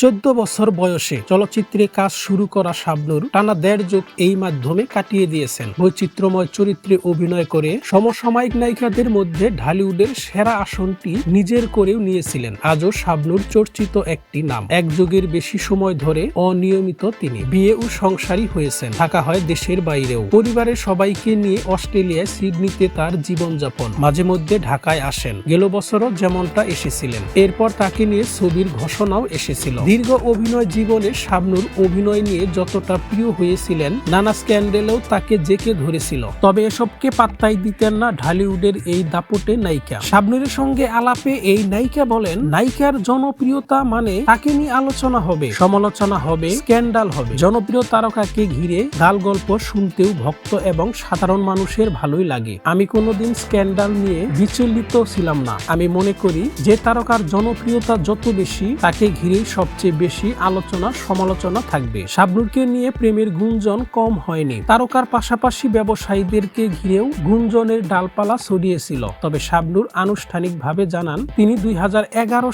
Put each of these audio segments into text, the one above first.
চোদ্দ বছর বয়সে চলচ্চিত্রে কাজ শুরু করা শাবনুর টানা দেড় যুগ এই মাধ্যমে কাটিয়ে দিয়েছেন। বৈচিত্র্যময় চরিত্রে অভিনয় করে সমসাময়িক নায়িকাদের মধ্যে ঢালিউডের সেরা আসনটি নিজের করেও নিয়েছিলেন। আজও শাবনুর চর্চিত একটি নাম। এক যুগের বেশি সময় ধরে অনিয়মিত তিনি বিয়ে ও সংসারী হয়েছেন। থাকা হয় দেশের বাইরেও। পরিবারের সবাইকে নিয়ে অস্ট্রেলিয়ায় সিডনিতে তার জীবনযাপন। মাঝে মধ্যে ঢাকায় আসেন। গেল বছরও যেমনটা এসেছিলেন। এরপর তাকে নিয়ে ছবির ঘোষণাও এসেছিল। দীর্ঘ অভিনয় জীবনে শাবনুর অভিনয় নিয়ে যতটা প্রিয় হয়েছিলেন, নানা স্ক্যান্ডেলেও তাকে জেকে ধরেছিল। তবে এসবকে পাত্তাই দিতেন না ঢালিউডের এই দাপটে নায়িকা। শাবনুরের সঙ্গে আলাপে এই নায়িকা বলেন, নায়িকার জনপ্রিয়তা মানে তাকে নিয়ে আলোচনা হবে, সমালোচনা হবে, স্ক্যান্ডাল হবে। জনপ্রিয় তারকাকে ঘিরে গাল গল্প শুনতেও ভক্ত এবং সাধারণ মানুষের ভালোই লাগে। আমি কোনোদিন স্ক্যান্ডাল নিয়ে বিচলিত ছিলাম না। আমি মনে করি, যে তারকার জনপ্রিয়তা যত বেশি, তাকে ঘিরেই সবচেয়ে বেশি আলোচনা, সমালোচনা থাকবে। শাবনুরকে নিয়ে প্রেমের গুঞ্জন কম হয়নি। তারকার পাশাপাশি ব্যবসায়ীদেরকে ঘিরেও গুঞ্জনের ডালপালা ছড়িয়েছিল। তবে শাবনুর আনুষ্ঠানিকভাবে জানান, তিনি দুই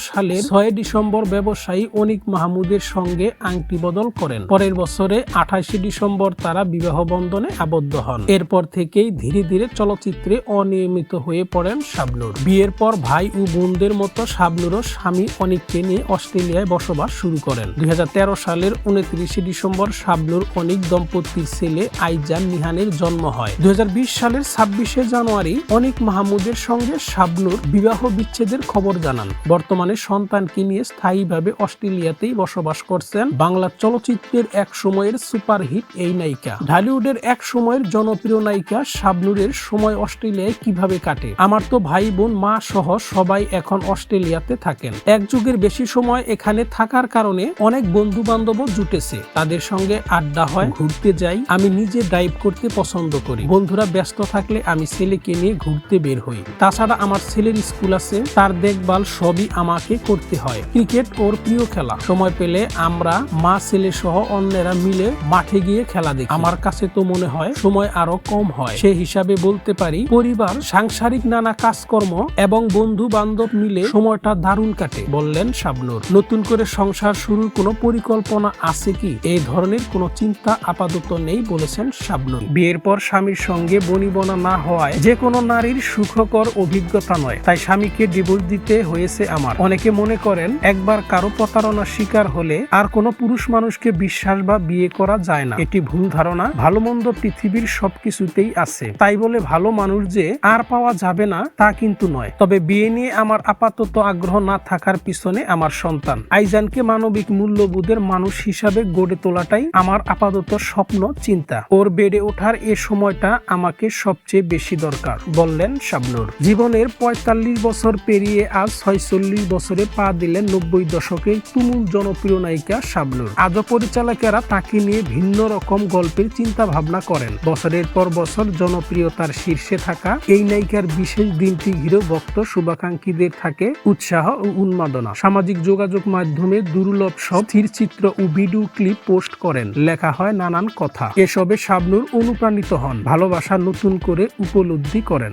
সালের ছয় ডিসেম্বর ব্যবসায়ী অনিক মাহমুদের সঙ্গে আংটি বদল করেন। পরের বছরে আঠাশে ডিসেম্বর তারা বিবাহ বন্ধনে আবদ্ধ হন। এরপর থেকেই ধীরে ধীরে চলচ্চিত্রে অনিয়মিত হয়ে পড়েন শাবনুর। বিয়ের পর ভাই ও বোনদের মতো শাবনুরও স্বামী অনিককে নিয়ে অস্ট্রেলিয়ায় বসবাস শুরু করেন। দুই হাজার তেরো সালের উনত্রিশে ডিসেম্বর শাবনুর অনিক দম্পতির ছেলে আইজান নিহানের জন্ম হয়। দুই সালের ছাব্বিশে জানুয়ারি অনিক মাহমুদের সঙ্গে শাবনুর বিবাহ বিচ্ছেদের খবর জানান। বর্তমানে সন্তানকে নিয়ে স্থায়ীভাবে অস্ট্রেলিয়াতেই বসবাস করছেন বাংলা চলচ্চিত্রের এক সময়ের সুপারহিট এই নায়িকা। ঢালিউডের এক সময়ের জনপ্রিয় নায়িকা শাবনুরের সময় অস্ট্রেলিয়ায় কীভাবে কাটে? আমার তো ভাই বোন, মা সহ সবাই এখন অস্ট্রেলিয়াতে থাকেন। এক যুগের বেশি সময় এখানে থাকার কারণে অনেক বন্ধু বান্ধবও জুটেছে। তাদের সঙ্গে আড্ডা হয়, ঘুরতে যাই। আমি নিজে ড্রাইভ করতে পছন্দ করি। বন্ধুরা ব্যস্ত থাকলে আমি ছেলেকে নিয়ে ঘুরতে বের হই। তাছাড়া আমার ছেলের স্কুল আছে। তার দেখভাল সবই আমাকে করতে হয়। ক্রিকেট ওর প্রিয় খেলা। সময় পেলে আমরা মা, ছেলে সহ অন্যেরা মিলে মাঠে গিয়ে খেলা দেখি। আমার কাছে তো মনে হয় সময় আরও কম হয়। সে হিসাবে বলতে পারি, পরিবার, সাংসারিক নানা কাজকর্ম এবং বন্ধু বান্ধব মিলে সময়টা দারুণ কাটে, বললেন শাবনুর। নতুন করে সংসার শুরুর কোনো পরিকল্পনা আছে কি? এই ধরনের কোনো চিন্তা আপাতত নেই বলেছেন শাবনুর। বিয়ের পর স্বামীর সঙ্গে বনিবনা না হওয়ায় যে কোনো নারীর সুখকর অভিজ্ঞতা নয়। তাই স্বামীকে ডিভোর্স দিতে হয়েছে আমার। অনেকে মনে করেন, একবার কারও প্রতারণার শিকার হলে আর কোনো পুরুষ মানুষকে বিশ্বাস বা বিয়ে করা যায় না। এটি ভুল ধারণা। ভালো মন্দ পৃথিবীর সবকিছুতেই আছে। তাই বলে ভালো মানুষ যে আর পাওয়া যাবে না, তা কিন্তু নয়। তবে বিয়ে নিয়ে আমার আপাতত আগ্রহ না থাকার পিছনে আমার সন্তান। আইজানকে মানবিক মূল্যবোধের মানুষ হিসাবে গড়ে তোলাটাই আমার আপাতত স্বপ্ন, চিন্তা। ওর বেড়ে ওঠার এ সময়টা আমাকে সবচেয়ে বেশি দরকার, বললেন শাবনুর। জীবনের পঁয়তাল্লিশ বছর পেরিয়ে আজ ছয়চল্লিশ বছরে পা দিলেন নব্বই দশকের তুমুল জনপ্রিয় নায়িকা শাবনুর। আজও পরিচালকেরা তাকে নিয়ে ভিন্ন রকম গল্পের চিন্তা ভাবনা করেন। বছরের পর বছর জনপ্রিয়তার শীর্ষে থাকা এই নায়িকার বিশেষ দিনটি ঘিরে ভক্ত শুভাকাঙ্ক্ষীদের থাকে উৎসাহ ও উন্মাদনা। সামাজিক যোগাযোগ মাধ্যমে দুর্লভ সব স্থিরচিত্র ও ভিডিও ক্লিপ পোস্ট করেন। লেখা হয় নানান কথা। এসবে শাবনুর অনুপ্রাণিত হন। ভালোবাসা নতুন করে উপলব্ধি করেন।